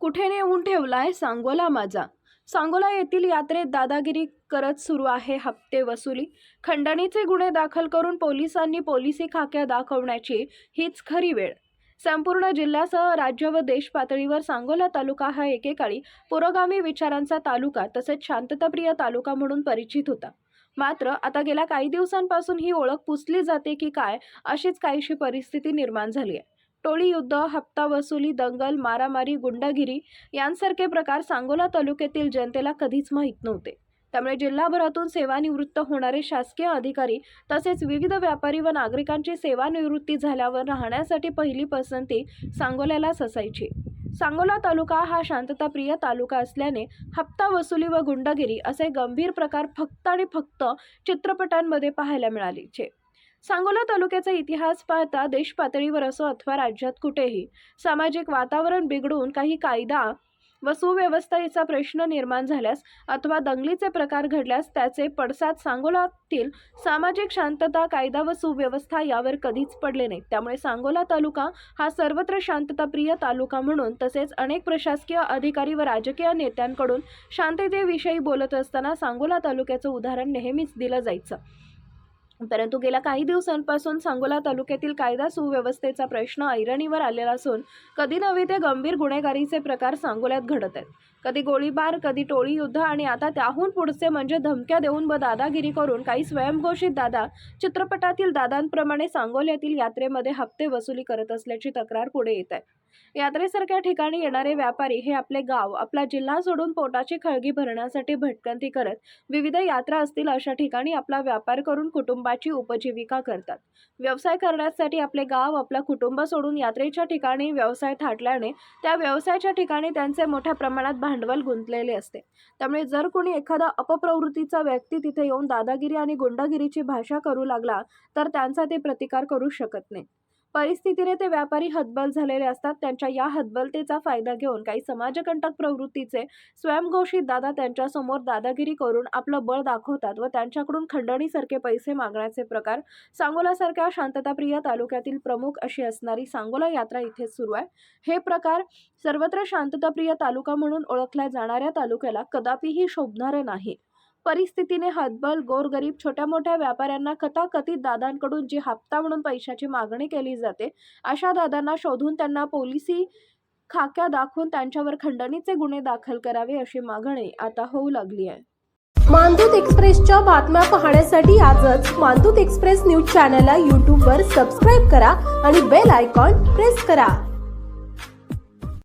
कुठे नेऊन ठेवलाय सांगोला माझा? सांगोला येथील यात्रेत दादागिरी करत सुरू आहे हप्ते वसुली. खंडणीचे गुन्हे दाखल करून पोलिसांनी पोलिसी खाक्या दाखवण्याची हीच खरी वेळ. संपूर्ण जिल्ह्यासह राज्य व देश पातळीवर सांगोला तालुका हा एकेकाळी पुरोगामी विचारांचा तालुका तसेच शांतताप्रिय तालुका म्हणून परिचित होता. मात्र आता गेल्या काही दिवसांपासून ही ओळख पुसली जाते की काय अशीच काहीशी परिस्थिती निर्माण झाली आहे. टोळी युद्ध हप्ता वसुली दंगल मारामारी गुंडगिरी यांसारखे प्रकार सांगोला तालुक्यातील जनतेला कधीच माहीत नव्हते. त्यामुळे जिल्हाभरातून सेवानिवृत्त होणारे शासकीय अधिकारी तसेच विविध व्यापारी व नागरिकांची सेवानिवृत्ती झाल्यावर राहण्यासाठी पहिली पसंती सांगोल्यालाच असायची. सांगोला तालुका हा शांतताप्रिय तालुका असल्याने हप्ता वसुली व गुंडगिरी असे गंभीर प्रकार फक्त आणि फक्त चित्रपटांमध्ये पाहायला मिळालीचे. सांगोला तालुक्याचा इतिहास पाहता देशपातळीवर असो अथवा राज्यात कुठेही सामाजिक वातावरण बिघडून काही कायदा व सुव्यवस्थेचा प्रश्न निर्माण झाल्यास अथवा दंगलीचे प्रकार घडल्यास त्याचे पडसाद सांगोलातील सामाजिक शांतता कायदा व सुव्यवस्था यावर कधीच पडले नाही त्यामुळे सांगोला तालुका हा सर्वत्र शांतताप्रिय तालुका म्हणून तसेच अनेक प्रशासकीय अधिकारी व राजकीय नेत्यांकडून शांततेविषयी बोलत असताना सांगोला तालुक्याचं उदाहरण नेहमीच दिलं जायचं. परंतु गेल्या काही दिवसांपासून सांगोला तालुक्यातील कायदा सुव्यवस्थेचा प्रश्न ऐरणीवर आलेला असून कधी नव्हे ते गंभीर गुन्हेगारीचे प्रकार सांगोल्यात घडत आहेत. कधी गोळीबार कधी टोळी युद्ध आणि आता त्याहून पुढचे म्हणजे धमक्या देऊन व दादागिरी करून काही स्वयंघोषित दादा चित्रपटातील दादांप्रमाणे सांगोल्यातील यात्रेमध्ये हप्ते वसुली करत असल्याची तक्रार पुढे येत आहे. यात्रेसारख्या ठिकाणी येणारे व्यापारी हे आपले गाव आपला जिल्हा सोडून पोटाची खळगी भरण्यासाठी भटकंती करत विविध यात्रा असतील अशा ठिकाणी आपला व्यापार करून कुटुंब कुटुंबाची उपजीविका करतात. व्यवसाय करण्यासाठी आपले गाव आपलं कुटुंब सोडून यात्रेच्या ठिकाणी व्यवसाय थाटल्याने त्या व्यवसायाच्या ठिकाणी त्यांचे मोठ्या प्रमाणात भांडवल गुंतलेले असते. त्यामुळे जर कोणी एखादा अपप्रवृत्तीचा व्यक्ती तिथे येऊन दादागिरी आणि गुंडागिरीची भाषा करू लागला तर त्यांचा ते प्रतिकार करू शकत नाही. परिस्थितीने ते व्यापारी हतबल झालेले असतात. त्यांच्या या हतबलतेचा फायदा घेऊन काही समाजकंटक प्रवृत्तीचे स्वयंघोषित दादा त्यांच्यासमोर दादागिरी करून आपलं बळ दाखवतात व त्यांच्याकडून खंडणीसारखे पैसे मागण्याचे प्रकार सांगोलासारख्या शांतताप्रिय तालुक्यातील प्रमुख अशी असणारी सांगोला यात्रा इथे सुरू आहे. हे प्रकार सर्वत्र शांतताप्रिय तालुका म्हणून ओळखल्या जाणाऱ्या तालुक्याला कदापिही शोभणारे नाही. परिस्थितीने हतबल गोरगरीब छोट्या मोठ्या व्यापाऱ्यांना कथाकथित दादांकडून जी हप्ता म्हणून पैशाची मागणी केली जाते अशा दादांना शोधून त्यांना पोलिसी खाक्या दाखवून त्यांच्यावर खंडणीचे गुन्हे दाखल करावे अशी मागणी आता होऊ लागली आहे. मानदूत एक्सप्रेसच्या बातम्या पाहण्यासाठी आजच मानदूत एक्सप्रेस न्यूज चॅनलला यूट्यूबवर सबस्क्राईब करा आणि बेल आयकॉन प्रेस करा.